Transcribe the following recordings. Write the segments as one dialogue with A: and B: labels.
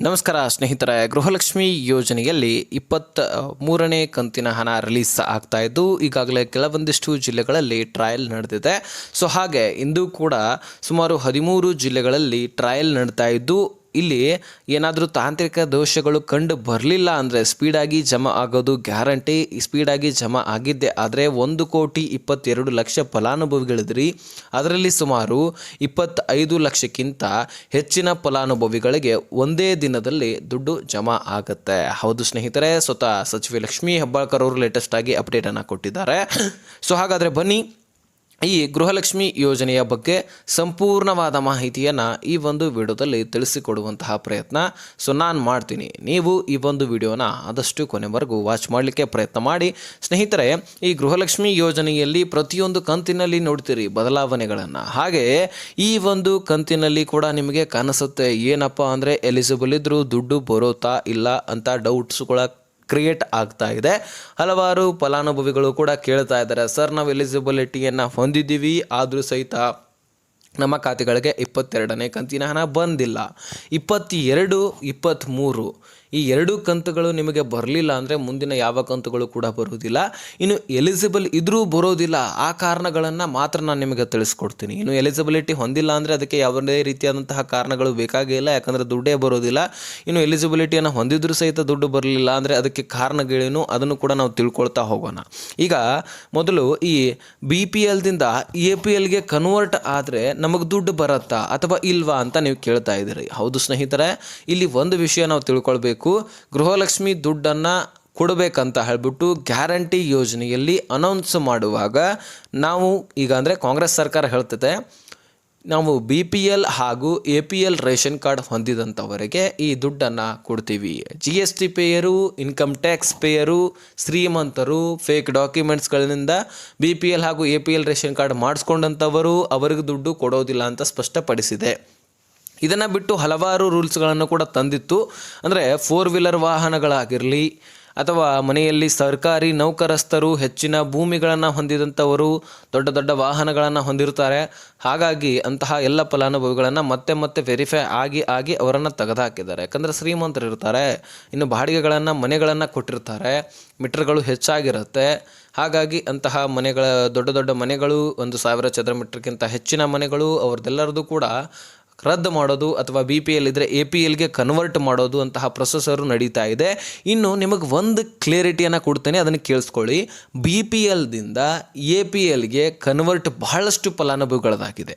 A: ನಮಸ್ಕಾರ ಸ್ನೇಹಿತರೆ, ಗೃಹಲಕ್ಷ್ಮಿ ಯೋಜನೆಯಲ್ಲಿ ಇಪ್ಪತ್ತ ಮೂರನೇ ಕಂತಿನ ಹಣ ರಿಲೀಸ್ ಆಗ್ತಾ ಇದ್ದು, ಈಗಾಗಲೇ ಕೆಲವೊಂದಿಷ್ಟು ಜಿಲ್ಲೆಗಳಲ್ಲಿ ಟ್ರಯಲ್ ನಡೆದಿದೆ. ಸೊ ಹಾಗೆ ಇಂದು ಕೂಡ ಸುಮಾರು ಹದಿಮೂರು ಜಿಲ್ಲೆಗಳಲ್ಲಿ ಟ್ರಯಲ್ ನಡೀತಾ ಇದ್ದು ಇಲ್ಲಿ ಏನಾದರೂ ತಾಂತ್ರಿಕ ದೋಷಗಳು ಕಂಡು ಬರಲಿಲ್ಲ ಅಂದರೆ ಸ್ಪೀಡಾಗಿ ಜಮಾ ಆಗೋದು ಗ್ಯಾರಂಟಿ. ಸ್ಪೀಡಾಗಿ ಜಮಾ ಆಗಿದ್ದೆ ಆದರೆ ಒಂದು ಕೋಟಿ ಇಪ್ಪತ್ತೆರಡು ಲಕ್ಷ ಫಲಾನುಭವಿಗಳಿದ್ರಿ. ಅದರಲ್ಲಿ ಸುಮಾರು ಇಪ್ಪತ್ತೈದು ಲಕ್ಷಕ್ಕಿಂತ ಹೆಚ್ಚಿನ ಫಲಾನುಭವಿಗಳಿಗೆ ಒಂದೇ ದಿನದಲ್ಲಿ ದುಡ್ಡು ಜಮಾ ಆಗುತ್ತೆ. ಹೌದು ಸ್ನೇಹಿತರೆ, ಸ್ವತಃ ಸಚಿವೆ ಲಕ್ಷ್ಮೀ ಹೆಬ್ಬಾಳ್ಕರ್ ಅವರು ಲೇಟೆಸ್ಟ್ ಆಗಿ ಅಪ್ಡೇಟನ್ನು ಕೊಟ್ಟಿದ್ದಾರೆ. ಸೊ ಹಾಗಾದರೆ ಬನ್ನಿ ಈ ಗೃಹಲಕ್ಷ್ಮಿ ಯೋಜನೆಯ ಬಗ್ಗೆ ಸಂಪೂರ್ಣವಾದ ಮಾಹಿತಿಯನ್ನು ಈ ಒಂದು ವಿಡಿಯೋದಲ್ಲಿ ತಿಳಿಸಿಕೊಡುವಂತಹ ಪ್ರಯತ್ನ. ಸೊ ನಾನು ಮಾಡ್ತೀನಿ. ನೀವು ಈ ಒಂದು ವಿಡಿಯೋನ ಆದಷ್ಟು ಕೊನೆವರೆಗೂ ವಾಚ್ ಮಾಡಲಿಕ್ಕೆ ಪ್ರಯತ್ನ ಮಾಡಿ. ಸ್ನೇಹಿತರೆ, ಈ ಗೃಹಲಕ್ಷ್ಮಿ ಯೋಜನೆಯಲ್ಲಿ ಪ್ರತಿಯೊಂದು ಕಂತಿನಲ್ಲಿ ನೋಡ್ತೀರಿ ಬದಲಾವಣೆಗಳನ್ನು. ಹಾಗೆಯೇ ಈ ಒಂದು ಕಂತಿನಲ್ಲಿ ಕೂಡ ನಿಮಗೆ ಕಾಣಿಸುತ್ತೆ ಏನಪ್ಪ ಅಂದರೆ ಎಲಿಜಿಬಲ್ ಇದ್ದರೂ ದುಡ್ಡು ಬರೋತಾ ಇಲ್ಲ ಅಂತ ಡೌಟ್ಸ್ಗಳ ಕ್ರಿಯೇಟ್ ಆಗ್ತಾ ಇದೆ. ಹಲವಾರು ಫಲಾನುಭವಿಗಳು ಕೂಡ ಕೇಳ್ತಾ ಇದ್ದಾರೆ. ಸರ್, ನಾವು ಎಲಿಜಿಬಿಲಿಟಿಯನ್ನು ಹೊಂದಿದ್ದೀವಿ. ಆದರೂ ಸಹಿತ ನಮ್ಮ ಖಾತೆಗಳಿಗೆ ಇಪ್ಪತ್ತೆರಡನೇ ಕಂತಿನ ಹಣ ಬಂದಿಲ್ಲ. ಇಪ್ಪತ್ತೆರಡು, ಇಪ್ಪತ್ತ್ಮೂರು ಈ ಎರಡು ಕಂತುಗಳು ನಿಮಗೆ ಬರಲಿಲ್ಲ ಅಂದರೆ ಮುಂದಿನ ಯಾವ ಕಂತುಗಳು ಕೂಡ ಬರುವುದಿಲ್ಲ. ಇನ್ನು ಎಲಿಜಿಬಲ್ ಇದ್ರೂ ಬರೋದಿಲ್ಲ. ಆ ಕಾರಣಗಳನ್ನು ಮಾತ್ರ ನಾನು ನಿಮಗೆ ತಿಳಿಸ್ಕೊಡ್ತೀನಿ. ಇನ್ನು ಎಲಿಜಿಬಿಲಿಟಿ ಹೊಂದಿಲ್ಲ ಅಂದರೆ ಅದಕ್ಕೆ ಯಾವುದೇ ರೀತಿಯಾದಂತಹ ಕಾರಣಗಳು ಬೇಕಾಗೇ ಇಲ್ಲ. ಯಾಕಂದರೆ ದುಡ್ಡೇ ಬರೋದಿಲ್ಲ. ಇನ್ನು ಎಲಿಜಿಬಿಲಿಟಿಯನ್ನು ಹೊಂದಿದ್ರೂ ಸಹಿತ ದುಡ್ಡು ಬರಲಿಲ್ಲ ಅಂದರೆ ಅದಕ್ಕೆ ಕಾರಣಗಳೇನು ಅದನ್ನು ಕೂಡ ನಾವು ತಿಳ್ಕೊಳ್ತಾ ಹೋಗೋಣ. ಈಗ ಮೊದಲು ಈ ಬಿ ಪಿ ಎಲ್ದಿಂದ ಎ ಪಿ ಎಲ್ಗೆ ಕನ್ವರ್ಟ್ ಆದರೆ ನಮಗೆ ದುಡ್ಡು ಬರುತ್ತಾ ಅಥವಾ ಇಲ್ವಾ ಅಂತ ನೀವು ಕೇಳ್ತಾ ಇದ್ದೀರಿ. ಹೌದು ಸ್ನೇಹಿತರೆ, ಇಲ್ಲಿ ಒಂದು ವಿಷಯ ನಾವು ತಿಳ್ಕೊಳ್ಬೇಕು. ಗೃಹಲಕ್ಷ್ಮಿ ದುಡ್ಡನ್ನು ಕೊಡಬೇಕಂತ ಹೇಳ್ಬಿಟ್ಟು ಗ್ಯಾರಂಟಿ ಯೋಜನೆಯಲ್ಲಿ ಅನೌನ್ಸ್ ಮಾಡುವಾಗ ನಾವು ಈಗ ಅಂದರೆ ಕಾಂಗ್ರೆಸ್ ಸರ್ಕಾರ ಹೇಳ್ತದೆ, ನಾವು ಬಿ ಪಿ ಎಲ್ ಹಾಗೂ A P L ration card ಹೊಂದಿದಂಥವರಿಗೆ ಈ ದುಡ್ಡನ್ನು ಕೊಡ್ತೀವಿ. G S T payer income tax payer, ಶ್ರೀಮಂತರು ಫೇಕ್ ಡಾಕ್ಯುಮೆಂಟ್ಸ್ಗಳಿಂದ ಬಿ ಪಿ ಎಲ್ ಹಾಗೂ A P L ration card ಮಾಡಿಸ್ಕೊಂಡಂಥವರು ಅವರಿಗೆ ದುಡ್ಡು ಕೊಡೋದಿಲ್ಲ ಅಂತ ಸ್ಪಷ್ಟಪಡಿಸಿದೆ. ಇದನ್ನು ಬಿಟ್ಟು ಹಲವಾರು ರೂಲ್ಸ್ಗಳನ್ನು ಕೂಡ ತಂದಿತ್ತು. ಅಂದರೆ ಫೋರ್ ವೀಲರ್ ವಾಹನಗಳಾಗಿರಲಿ, ಅಥವಾ ಮನೆಯಲ್ಲಿ ಸರ್ಕಾರಿ ನೌಕರಸ್ಥರು ಹೆಚ್ಚಿನ ಭೂಮಿಗಳನ್ನು ಹೊಂದಿದಂಥವರು ದೊಡ್ಡ ದೊಡ್ಡ ವಾಹನಗಳನ್ನು ಹೊಂದಿರ್ತಾರೆ ಹಾಗಾಗಿ ಅಂತಹ ಎಲ್ಲ ಫಲಾನುಭವಿಗಳನ್ನು ಮತ್ತೆ ಮತ್ತೆ ವೆರಿಫೈ ಆಗಿ ಆಗಿ ಅವರನ್ನು ತೆಗೆದುಹಾಕಿದ್ದಾರೆ. ಯಾಕಂದರೆ ಶ್ರೀಮಂತರು ಇರ್ತಾರೆ, ಇನ್ನು ಬಾಡಿಗೆಗಳನ್ನು ಮನೆಗಳನ್ನು ಕೊಟ್ಟಿರ್ತಾರೆ, ಮೀಟರ್ಗಳು ಹೆಚ್ಚಾಗಿರುತ್ತೆ. ಹಾಗಾಗಿ ಅಂತಹ ಮನೆಗಳ ದೊಡ್ಡ ದೊಡ್ಡ ಮನೆಗಳು ಒಂದು ಸಾವಿರ ಚದರ ಮೀಟ್ರ್ಗಿಂತ ಹೆಚ್ಚಿನ ಮನೆಗಳು ಅವ್ರದ್ದೆಲ್ಲರದ್ದು ಕೂಡ ರದ್ದು ಮಾಡೋದು ಅಥವಾ ಬಿ ಪಿ ಎಲ್ ಇದ್ದರೆ ಎ ಪಿ ಎಲ್ಗೆ ಕನ್ವರ್ಟ್ ಮಾಡೋದು ಅಂತಹ ಪ್ರೊಸೆಸರು ನಡೀತಾ ಇದೆ. ಇನ್ನು ನಿಮಗೆ ಒಂದು ಕ್ಲಿಯರಿಟಿಯನ್ನು ಕೊಡ್ತೇನೆ, ಅದನ್ನು ಕೇಳಿಸ್ಕೊಳ್ಳಿ. ಬಿ ಪಿ ಎಲ್ದಿಂದ ಎ ಪಿ ಎಲ್ಗೆ ಕನ್ವರ್ಟ್ ಬಹಳಷ್ಟು ಫಲಾನುಭವಿಗಳದಾಗಿದೆ.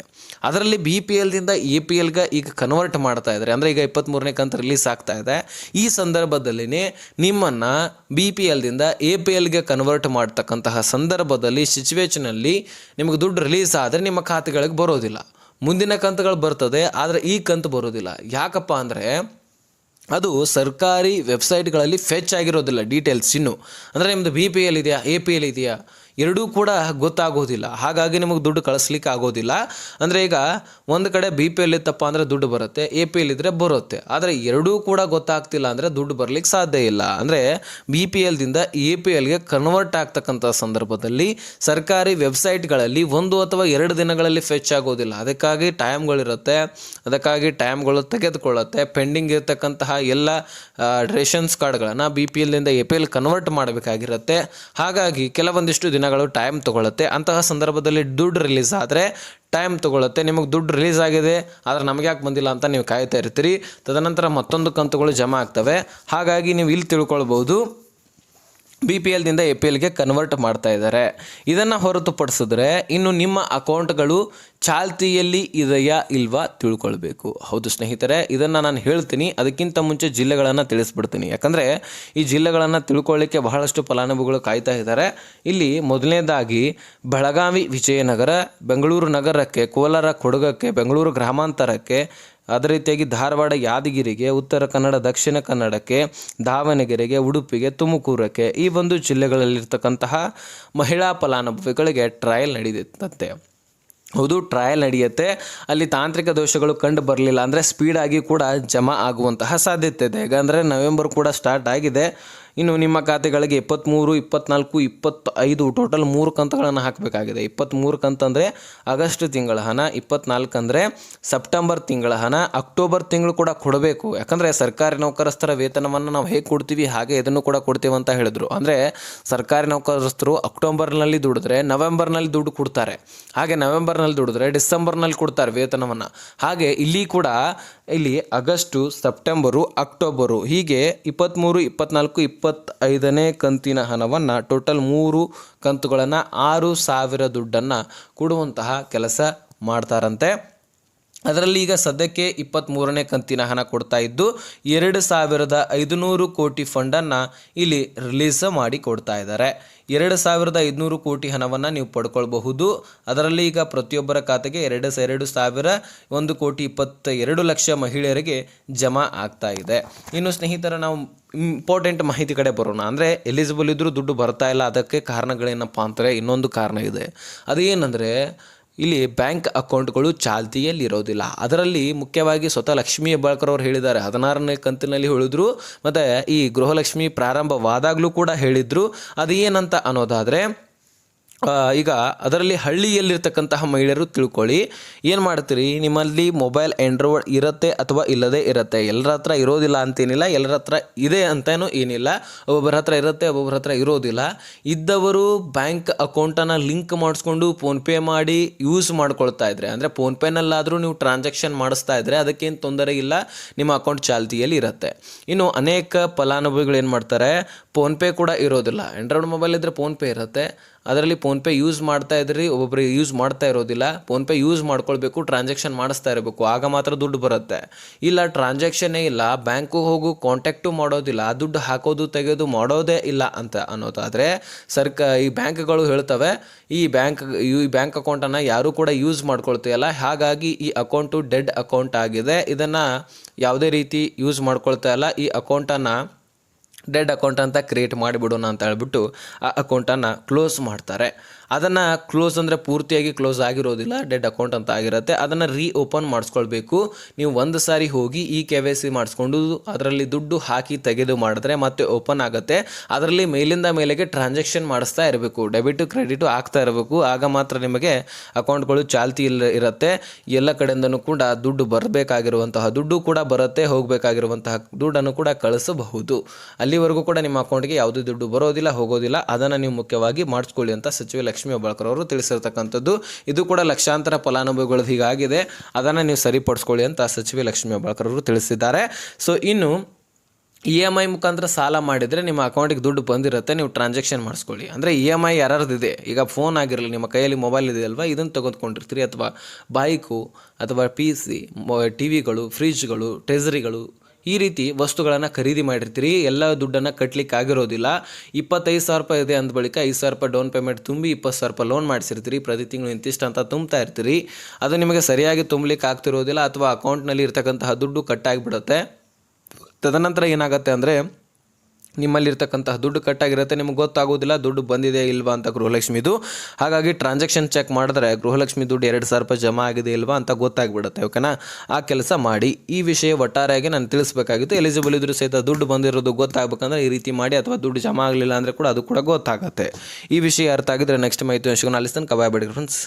A: ಅದರಲ್ಲಿ ಬಿ ಪಿ ಎಲ್ದಿಂದ ಎ ಪಿ ಎಲ್ಗೆ ಈಗ ಕನ್ವರ್ಟ್ ಮಾಡ್ತಾ ಇದ್ದಾರೆ ಅಂದರೆ ಈಗ ಇಪ್ಪತ್ತ್ಮೂರನೇ ಕಂತು ರಿಲೀಸ್ ಆಗ್ತಾ ಇದೆ. ಈ ಸಂದರ್ಭದಲ್ಲಿ ನಿಮ್ಮನ್ನು ಬಿ ಪಿ ಎಲ್ದಿಂದ ಎ ಪಿ ಎಲ್ಗೆ ಕನ್ವರ್ಟ್ ಮಾಡ್ತಕ್ಕಂತಹ ಸಂದರ್ಭದಲ್ಲಿ ಸಿಚುವೇಶನಲ್ಲಿ ನಿಮಗೆ ದುಡ್ಡು ರಿಲೀಸ್ ಆದರೆ ನಿಮ್ಮ ಖಾತೆಗಳಿಗೆ ಬರೋದಿಲ್ಲ. ಮುಂದಿನ ಕಂತುಗಳು ಬರ್ತದೆ, ಆದರೆ ಈ ಕಂತು ಬರೋದಿಲ್ಲ. ಯಾಕಪ್ಪ ಅಂದರೆ, ಅದು ಸರ್ಕಾರಿ ವೆಬ್ಸೈಟ್ಗಳಲ್ಲಿ ಫೆಚ್ ಆಗಿರೋದಿಲ್ಲ ಡೀಟೇಲ್ಸ್ ಇನ್ನು. ಅಂದರೆ ನಿಮ್ಮದು ಬಿ ಪಿ ಎಲ್ ಇದೆಯಾ ಎ ಪಿ ಎಲ್ ಇದೆಯಾ? ಎರಡೂ ಕೂಡ ಗೊತ್ತಾಗೋದಿಲ್ಲ. ಹಾಗಾಗಿ ನಿಮಗೆ ದುಡ್ಡು ಕಳಿಸ್ಲಿಕ್ಕೆ ಆಗೋದಿಲ್ಲ. ಅಂದರೆ ಈಗ ಒಂದು ಕಡೆ ಬಿ ಪಿ ಎಲ್ ಇತ್ತಪ್ಪ ಅಂದರೆ ದುಡ್ಡು ಬರುತ್ತೆ ಎ ಪಿ ಎಲ್ ಇದ್ದರೆ ಬರುತ್ತೆ. ಆದರೆ ಎರಡೂ ಕೂಡ ಗೊತ್ತಾಗ್ತಿಲ್ಲ ಅಂದರೆ ದುಡ್ಡು ಬರಲಿಕ್ಕೆ ಸಾಧ್ಯ ಇಲ್ಲ. ಅಂದರೆ ಬಿ ಪಿ ಎಲ್ದಿಂದ ಎ ಪಿ ಎಲ್ಗೆ ಕನ್ವರ್ಟ್ ಆಗ್ತಕ್ಕಂಥ ಸಂದರ್ಭದಲ್ಲಿ ಸರ್ಕಾರಿ ವೆಬ್ಸೈಟ್ಗಳಲ್ಲಿ ಒಂದು ಅಥವಾ ಎರಡು ದಿನಗಳಲ್ಲಿ ಫೆಚ್ ಆಗೋದಿಲ್ಲ. ಅದಕ್ಕಾಗಿ ಟೈಮ್ಗಳಿರುತ್ತೆ ಅದಕ್ಕಾಗಿ ಟೈಮ್ಗಳು ತೆಗೆದುಕೊಳ್ಳುತ್ತೆ. ಪೆಂಡಿಂಗ್ ಇರತಕ್ಕಂತಹ ಎಲ್ಲ ರೇಷನ್ಸ್ ಕಾರ್ಡ್ಗಳನ್ನು ಬಿ ಪಿ ಎಲ್ದಿಂದ ಎ ಪಿ ಎಲ್ ಕನ್ವರ್ಟ್ ಮಾಡಬೇಕಾಗಿರುತ್ತೆ. ಹಾಗಾಗಿ ಕೆಲವೊಂದಿಷ್ಟು ದಿನಗಳು ಟೈಮ್ ತೊಗೊಳುತ್ತೆ. ಅಂತಹ ಸಂದರ್ಭದಲ್ಲಿ ದುಡ್ಡು ರಿಲೀಸ್ ಆದರೆ ಟೈಮ್ ತೊಗೊಳುತ್ತೆ. ನಿಮಗೆ ದುಡ್ಡು ರಿಲೀಸ್ ಆಗಿದೆ, ಆದರೆ ನಮಗೆ ಯಾಕೆ ಬಂದಿಲ್ಲ ಅಂತ ನೀವು ಕಾಯ್ತಾ ಇರ್ತೀರಿ. ತದನಂತರ ಮತ್ತೊಂದು ಕಂತುಗಳು ಜಮಾ ಆಗ್ತವೆ. ಹಾಗಾಗಿ ನೀವು ಇಲ್ಲಿ ತಿಳ್ಕೊಳ್ಬೋದು ಬಿ ಪಿ ಎಲ್ದಿಂದ ಎ ಪಿ ಎಲ್ಗೆ ಕನ್ವರ್ಟ್ ಮಾಡ್ತಾ ಇದ್ದಾರೆ. ಇದನ್ನು ಹೊರತುಪಡಿಸಿದ್ರೆ ಇನ್ನು ನಿಮ್ಮ ಅಕೌಂಟ್ಗಳು ಚಾಲ್ತಿಯಲ್ಲಿ ಇದೆಯಾ ಇಲ್ವಾ ತಿಳ್ಕೊಳ್ಬೇಕು. ಹೌದು ಸ್ನೇಹಿತರೆ, ಇದನ್ನು ನಾನು ಹೇಳ್ತೀನಿ. ಅದಕ್ಕಿಂತ ಮುಂಚೆ ಜಿಲ್ಲೆಗಳನ್ನು ತಿಳಿಸ್ಬಿಡ್ತೀನಿ. ಯಾಕಂದರೆ ಈ ಜಿಲ್ಲೆಗಳನ್ನು ತಿಳ್ಕೊಳ್ಳಿಕ್ಕೆ ಬಹಳಷ್ಟು ಫಲಾನುಭವಿಗಳು ಕಾಯ್ತಾ ಇದ್ದಾರೆ. ಇಲ್ಲಿ ಮೊದಲನೇದಾಗಿ ಬೆಳಗಾವಿ ವಿಜಯನಗರ, ಬೆಂಗಳೂರು ನಗರಕ್ಕೆ, ಕೋಲಾರ ಕೊಡಗಕ್ಕೆ, ಬೆಂಗಳೂರು ಗ್ರಾಮಾಂತರಕ್ಕೆ ಅದೇ ರೀತಿಯಾಗಿ ಧಾರವಾಡ ಯಾದಗಿರಿಗೆ, ಉತ್ತರ ಕನ್ನಡ, ದಕ್ಷಿಣ ಕನ್ನಡಕ್ಕೆ, ದಾವಣಗೆರೆಗೆ, ಉಡುಪಿಗೆ, ತುಮಕೂರಕ್ಕೆ ಈ ಒಂದು ಜಿಲ್ಲೆಗಳಲ್ಲಿರ್ತಕ್ಕಂತಹ ಮಹಿಳಾ ಫಲಾನುಭವಿಗಳಿಗೆ ಟ್ರಯಲ್ ನಡೆದಿತ್ತಂತೆ. ಹೌದು, ಟ್ರಯಲ್ ನಡೆಯುತ್ತೆ. ಅಲ್ಲಿ ತಾಂತ್ರಿಕ ದೋಷಗಳು ಕಂಡು ಬರಲಿಲ್ಲ ಅಂದರೆ ಸ್ಪೀಡಾಗಿ ಕೂಡ ಜಮಾ ಆಗುವಂತಹ ಸಾಧ್ಯತೆ ಇದೆ. ಯಾಕಂದರೆ ನವೆಂಬರ್ ಕೂಡ ಸ್ಟಾರ್ಟ್ ಆಗಿದೆ. ಇನ್ನು ನಿಮ್ಮ ಖಾತೆಗಳಿಗೆ ಇಪ್ಪತ್ತ್ಮೂರು ಇಪ್ಪತ್ನಾಲ್ಕು, ಇಪ್ಪತ್ತೈದು ಟೋಟಲ್ ಮೂರು ಕಂತುಗಳನ್ನು ಹಾಕಬೇಕಾಗಿದೆ. ಇಪ್ಪತ್ತ್ಮೂರು ಕಂತಂದರೆ ಆಗಸ್ಟ್ ತಿಂಗಳ ಹಣ, ಇಪ್ಪತ್ನಾಲ್ಕು ಅಂದರೆ ಸೆಪ್ಟೆಂಬರ್ ತಿಂಗಳ ಹಣ ಅಕ್ಟೋಬರ್ ತಿಂಗಳು ಕೂಡ ಕೊಡಬೇಕು. ಯಾಕಂದರೆ ಸರ್ಕಾರಿ ನೌಕರಸ್ಥರ ವೇತನವನ್ನು ನಾವು ಹೇಗೆ ಕೊಡ್ತೀವಿ, ಹಾಗೆ ಇದನ್ನು ಕೂಡ ಕೊಡ್ತೀವಿ ಅಂತ ಹೇಳಿದರು. ಅಂದರೆ ಸರ್ಕಾರಿ ನೌಕರಸ್ಥರು ಅಕ್ಟೋಬರ್ನಲ್ಲಿ ದುಡಿದ್ರೆ ನವೆಂಬರ್ನಲ್ಲಿ ದುಡ್ಡು ಕೊಡ್ತಾರೆ. ಹಾಗೆ ನವೆಂಬರ್ನಲ್ಲಿ ದುಡಿದ್ರೆ ಡಿಸೆಂಬರ್ನಲ್ಲಿ ಕೊಡ್ತಾರೆ ವೇತನವನ್ನು. ಹಾಗೆ ಇಲ್ಲಿ ಕೂಡ ಇಲ್ಲಿ ಆಗಸ್ಟು ಸೆಪ್ಟೆಂಬರು ಅಕ್ಟೋಬರು ಹೀಗೆ ಇಪ್ಪತ್ತ್ಮೂರು ಇಪ್ಪತ್ನಾಲ್ಕು ಇಪ್ಪತ್ತೈದನೇ ಕಂತಿನ ಹಣವನ್ನು ಟೋಟಲ್ ಮೂರು ಕಂತುಗಳನ್ನು ಆರು ಸಾವಿರ ದುಡ್ಡನ್ನು ಕೊಡುವಂತಹ ಕೆಲಸ ಮಾಡ್ತಾರಂತೆ. ಅದರಲ್ಲಿ ಈಗ ಸದ್ಯಕ್ಕೆ ಇಪ್ಪತ್ತ್ಮೂರನೇ ಕಂತಿನ ಹಣ ಕೊಡ್ತಾ ಇದ್ದು, ಎರಡು ಸಾವಿರದ ಐದುನೂರು ಕೋಟಿ ಫಂಡನ್ನು ಇಲ್ಲಿ ರಿಲೀಸ್ ಮಾಡಿ ಕೊಡ್ತಾ ಇದ್ದಾರೆ. ಎರಡು ಸಾವಿರದ ಐದುನೂರು ಕೋಟಿ ಹಣವನ್ನು ನೀವು ಪಡ್ಕೊಳ್ಬಹುದು. ಅದರಲ್ಲಿ ಈಗ ಪ್ರತಿಯೊಬ್ಬರ ಖಾತೆಗೆ ಎರಡು ಎರಡು ಸಾವಿರ, ಒಂದು ಕೋಟಿ ಇಪ್ಪತ್ತ ಎರಡು ಲಕ್ಷ ಮಹಿಳೆಯರಿಗೆ ಜಮಾ ಆಗ್ತಾ ಇದೆ. ಇನ್ನು ಸ್ನೇಹಿತರ, ನಾವು ಇಂಪಾರ್ಟೆಂಟ್ ಮಾಹಿತಿ ಕಡೆ ಬರೋಣ. ಅಂದರೆ ಎಲಿಜಿಬಲ್ ಇದ್ದರೂ ದುಡ್ಡು ಬರ್ತಾ ಇಲ್ಲ. ಅದಕ್ಕೆ ಕಾರಣಗಳೇನಪ್ಪ ಅಂದರೆ ಇನ್ನೊಂದು ಕಾರಣ ಇದೆ. ಅದೇನೆಂದರೆ ಇಲ್ಲಿ ಬ್ಯಾಂಕ್ ಅಕೌಂಟ್ಗಳು ಚಾಲ್ತಿಯಲ್ಲಿ ಇರೋದಿಲ್ಲ ಅದರಲ್ಲಿ ಮುಖ್ಯವಾಗಿ ಸ್ವತಃ ಲಕ್ಷ್ಮೀ ಹೆಬ್ಬಾಳ್ಕರ್ ಅವರು ಹೇಳಿದ್ದಾರೆ. ಹದಿನಾರನೇ ಕಂತಿನಲ್ಲಿ ಹೇಳಿದ್ರು ಮತ್ತು ಈ ಗೃಹಲಕ್ಷ್ಮಿ ಪ್ರಾರಂಭವಾದಾಗಲೂ ಕೂಡ ಹೇಳಿದ್ರು. ಅದು ಏನಂತ ಅನ್ನೋದಾದರೆ ಈಗ ಅದರಲ್ಲಿ ಹಳ್ಳಿಯಲ್ಲಿರ್ತಕ್ಕಂತಹ ಮಹಿಳೆಯರು ತಿಳ್ಕೊಳ್ಳಿ. ಏನು ಮಾಡ್ತೀರಿ? ನಿಮ್ಮಲ್ಲಿ ಮೊಬೈಲ್ ಆ್ಯಂಡ್ರಾಯ್ಡ್ ಇರುತ್ತೆ ಅಥವಾ ಇಲ್ಲದೇ ಇರುತ್ತೆ? ಎಲ್ಲರ ಹತ್ರ ಇರೋದಿಲ್ಲ ಅಂತೇನಿಲ್ಲ, ಎಲ್ಲರ ಹತ್ರ ಇದೆ ಅಂತಲೂ ಏನಿಲ್ಲ. ಒಬ್ಬೊಬ್ಬರ ಹತ್ರ ಇರುತ್ತೆ, ಒಬ್ಬೊಬ್ಬರ ಹತ್ರ ಇರೋದಿಲ್ಲ. ಇದ್ದವರು ಬ್ಯಾಂಕ್ ಅಕೌಂಟನ್ನು ಲಿಂಕ್ ಮಾಡಿಸ್ಕೊಂಡು ಫೋನ್ಪೇ ಮಾಡಿ ಯೂಸ್ ಮಾಡ್ಕೊಳ್ತಾ ಇದ್ರೆ, ಅಂದರೆ ಫೋನ್ಪೇನಲ್ಲಾದರೂ ನೀವು ಟ್ರಾನ್ಸಾಕ್ಷನ್ ಮಾಡಿಸ್ತಾ ಇದ್ದರೆ ಅದಕ್ಕೇನು ತೊಂದರೆ ಇಲ್ಲ, ನಿಮ್ಮ ಅಕೌಂಟ್ ಚಾಲ್ತಿಯಲ್ಲಿ ಇರುತ್ತೆ. ಇನ್ನು ಅನೇಕ ಫಲಾನುಭವಿಗಳು ಏನು ಮಾಡ್ತಾರೆ? ಫೋನ್ಪೇ ಕೂಡ ಇರೋದಿಲ್ಲ. ಆ್ಯಂಡ್ರಾಯ್ಡ್ ಮೊಬೈಲ್ ಇದ್ದರೆ ಫೋನ್ಪೇ ಇರುತ್ತೆ. ಅದರಲ್ಲಿ ಫೋನ್ಪೇ ಯೂಸ್ ಮಾಡ್ತಾ ಇದ್ರಿ ಒಬ್ಬೊಬ್ಬರು ಯೂಸ್ ಮಾಡ್ತಾ ಇರೋದಿಲ್ಲ. ಫೋನ್ಪೇ ಯೂಸ್ ಮಾಡ್ಕೊಳ್ಬೇಕು ಟ್ರಾನ್ಸಾಕ್ಷನ್ ಮಾಡಿಸ್ತಾ ಇರಬೇಕು. ಆಗ ಮಾತ್ರ ದುಡ್ಡು ಬರುತ್ತೆ. ಇಲ್ಲ ಟ್ರಾನ್ಸಾಕ್ಷನ್ನೇ ಇಲ್ಲ ಬ್ಯಾಂಕು ಹೋಗು ಕಾಂಟ್ಯಾಕ್ಟು ಮಾಡೋದಿಲ್ಲ ದುಡ್ಡು ಹಾಕೋದು ತೆಗೆಯೋದು ಮಾಡೋದೇ ಇಲ್ಲ ಅಂತ ಅನ್ನೋದಾದರೆ, ಸರ್ಕ, ಈ ಬ್ಯಾಂಕ್ಗಳು ಹೇಳ್ತವೆ, ಈ ಬ್ಯಾಂಕ್ ಈ ಬ್ಯಾಂಕ್ ಅಕೌಂಟನ್ನು ಯಾರೂ ಕೂಡ ಯೂಸ್ ಮಾಡ್ಕೊಳ್ತೀಯಲ್ಲ. ಹಾಗಾಗಿ ಈ ಅಕೌಂಟು ಡೆಡ್ ಅಕೌಂಟ್ ಆಗಿದೆ. ಇದನ್ನು ಯಾವುದೇ ರೀತಿ ಯೂಸ್ ಮಾಡ್ಕೊಳ್ತಾ ಇಲ್ಲ. ಈ ಅಕೌಂಟನ್ನು ಡೆಡ್ ಅಕೌಂಟ್ ಅಂತ ಕ್ರಿಯೇಟ್ ಮಾಡಿಬಿಡೋಣ ಅಂತ ಹೇಳ್ಬಿಟ್ಟು ಆ ಅಕೌಂಟನ್ನು ಕ್ಲೋಸ್ ಮಾಡ್ತಾರೆ. ಅದನ್ನು ಕ್ಲೋಸ್ ಅಂದರೆ ಪೂರ್ತಿಯಾಗಿ ಕ್ಲೋಸ್ ಆಗಿರೋದಿಲ್ಲ. ಡೆಡ್ ಅಕೌಂಟ್ ಅಂತ ಆಗಿರುತ್ತೆ. ಅದನ್ನು ರೀ ಓಪನ್ ಮಾಡಿಸ್ಕೊಳ್ಬೇಕು. ನೀವು ಒಂದು ಸಾರಿ ಹೋಗಿ ಈ ಕೆ ವೈ ಸಿ ಮಾಡಿಸ್ಕೊಂಡು ಅದರಲ್ಲಿ ದುಡ್ಡು ಹಾಕಿ ತೆಗೆದು ಮಾಡಿದ್ರೆ ಮತ್ತೆ ಓಪನ್ ಆಗುತ್ತೆ. ಅದರಲ್ಲಿ ಮೇಲಿಂದ ಮೇಲೆಗೆ ಟ್ರಾನ್ಸಾಕ್ಷನ್ ಮಾಡಿಸ್ತಾ ಇರಬೇಕು. ಡೆಬಿಟು ಕ್ರೆಡಿಟು ಆಗ್ತಾ ಇರಬೇಕು. ಆಗ ಮಾತ್ರ ನಿಮಗೆ ಅಕೌಂಟ್ಗಳು ಚಾಲ್ತಿ ಇಲ್ಲ ಇರುತ್ತೆ. ಎಲ್ಲ ಕಡೆಯಿಂದನೂ ಕೂಡ ದುಡ್ಡು ಬರಬೇಕಾಗಿರುವಂತಹ ದುಡ್ಡು ಕೂಡ ಬರುತ್ತೆ. ಹೋಗಬೇಕಾಗಿರುವಂತಹ ದುಡ್ಡನ್ನು ಕೂಡ ಕಳಿಸಬಹುದು. ಅಲ್ಲಿವರೆಗೂ ಕೂಡ ನಿಮ್ಮ ಅಕೌಂಟ್ಗೆ ಯಾವುದೇ ದುಡ್ಡು ಬರೋದಿಲ್ಲ, ಹೋಗೋದಿಲ್ಲ. ಅದನ್ನು ನೀವು ಮುಖ್ಯವಾಗಿ ಮಾಡಿಸ್ಕೊಳ್ಳಿ ಅಂತ ಸಚಿವ ಲಕ್ಷ್ಮೀ ಹೆಬ್ಬಾಳ್ಕರ್ ಅವರು ತಿಳಿಸಿರ್ತಕ್ಕಂಥದ್ದು. ಇದು ಕೂಡ ಲಕ್ಷಾಂತರ ಫಲಾನುಭವಿಗಳು ಹೀಗಾಗಿದೆ. ಅದನ್ನು ನೀವು ಸರಿಪಡಿಸ್ಕೊಳ್ಳಿ ಅಂತ ಸಚಿವೆ ಲಕ್ಷ್ಮಿ ಹೆಬ್ಬಾಳ್ಕರ್ ಅವರು ತಿಳಿಸಿದ್ದಾರೆ. ಸೊ ಇನ್ನು ಇ ಎಂ ಐ ಮುಖಾಂತರ ಸಾಲ ಮಾಡಿದರೆ ನಿಮ್ಮ ಅಕೌಂಟಿಗೆ ದುಡ್ಡು ಬಂದಿರುತ್ತೆ. ನೀವು ಟ್ರಾನ್ಸಾಕ್ಷನ್ ಮಾಡಿಸ್ಕೊಳ್ಳಿ. ಅಂದರೆ ಇ ಎಂ ಐ ಯಾರ್ದಿದೆ ಈಗ ಫೋನ್ ಆಗಿರಲಿ, ನಿಮ್ಮ ಕೈಯಲ್ಲಿ ಮೊಬೈಲ್ ಇದೆ ಅಲ್ವಾ? ಇದನ್ನು ತೆಗೆದುಕೊಂಡಿರ್ತೀರಿ. ಅಥವಾ ಬೈಕು ಅಥವಾ ಪಿ ಸಿ ಟಿ ವಿಗಳು ಫ್ರಿಜ್ಗಳು ಟ್ರೆಜರಿಗಳು ಈ ರೀತಿ ವಸ್ತುಗಳನ್ನು ಖರೀದಿ ಮಾಡಿರ್ತೀರಿ. ಎಲ್ಲ ದುಡ್ಡನ್ನು ಕಟ್ಟಲಿಕ್ಕೆ ಆಗಿರೋದಿಲ್ಲ. ಇಪ್ಪತ್ತೈದು ಸಾವಿರ ರೂಪಾಯಿ ಇದೆ ಅಂದ ಬಳಿಕ ಐದು ಸಾವಿರ ರೂಪಾಯಿ ಡೌನ್ ಪೇಮೆಂಟ್ ತುಂಬಿ ಇಪ್ಪತ್ತು ಸಾವಿರ ರೂಪಾಯಿ ಲೋನ್ ಮಾಡಿಸಿರ್ತೀರಿ. ಪ್ರತಿ ತಿಂಗಳು ಇಂತಿಷ್ಟು ಅಂತ ತುಂಬ್ತಾ ಇರ್ತೀರಿ. ಅದು ನಿಮಗೆ ಸರಿಯಾಗಿ ತುಂಬಲಿಕ್ಕೆ ಆಗ್ತಿರೋದಿಲ್ಲ ಅಥವಾ ಅಕೌಂಟ್ನಲ್ಲಿ ಇರ್ತಕ್ಕಂತಹ ದುಡ್ಡು ಕಟ್ಟಾಗಿಬಿಡುತ್ತೆ ತದನಂತರ ಏನಾಗುತ್ತೆ ಅಂದರೆ ನಿಮ್ಮಲ್ಲಿರ್ತಕ್ಕಂತಹ ದುಡ್ಡು ಕಟ್ಟಾಗಿರುತ್ತೆ, ನಿಮ್ಗೆ ಗೊತ್ತಾಗೋದಿಲ್ಲ, ದುಡ್ಡು ಬಂದಿದೆ ಇಲ್ವಾ ಅಂತ ಗೃಹಲಕ್ಷ್ಮಿದು ಹಾಗಾಗಿ ಟ್ರಾನ್ಸಾಕ್ಷನ್ ಚೆಕ್ ಮಾಡಿದ್ರೆ ಗೃಹಲಕ್ಷ್ಮಿ ದುಡ್ಡು ಎರಡು ಸಾವಿರ ರೂಪಾಯಿ ಜಮಾ ಆಗಿದೆ ಇಲ್ವಾ ಅಂತ ಗೊತ್ತಾಗ್ಬಿಡುತ್ತೆ ಓಕೆನಾ ಆ ಕೆಲಸ ಮಾಡಿ. ಈ ವಿಷಯ ಒಟ್ಟಾರೆಯಾಗಿ ನಾನು ತಿಳಿಸ್ಬೇಕಾಗಿತ್ತು. ಎಲಿಜಿಬಲ್ ಇದ್ರೂ ಸಹಿತ ದುಡ್ಡು ಬಂದಿರೋದು ಗೊತ್ತಾಗಬೇಕಂದ್ರೆ ಈ ರೀತಿ ಮಾಡಿ ಅಥವಾ ದುಡ್ಡು ಜಮಾ ಆಗಲಿಲ್ಲ ಅಂದರೆ ಕೂಡ ಅದು ಕೂಡ ಗೊತ್ತಾಗುತ್ತೆ. ಈ ವಿಷಯ ಅರ್ಥ ಆಗಿದ್ರೆ ನೆಕ್ಸ್ಟ್ ಮಾಹಿತಿ ಸಿಗೋಣ ಅಲ್ಲಿಸ್ತಾನೆ. ಕಬಾಯ್ ಫ್ರೆಂಡ್ಸ್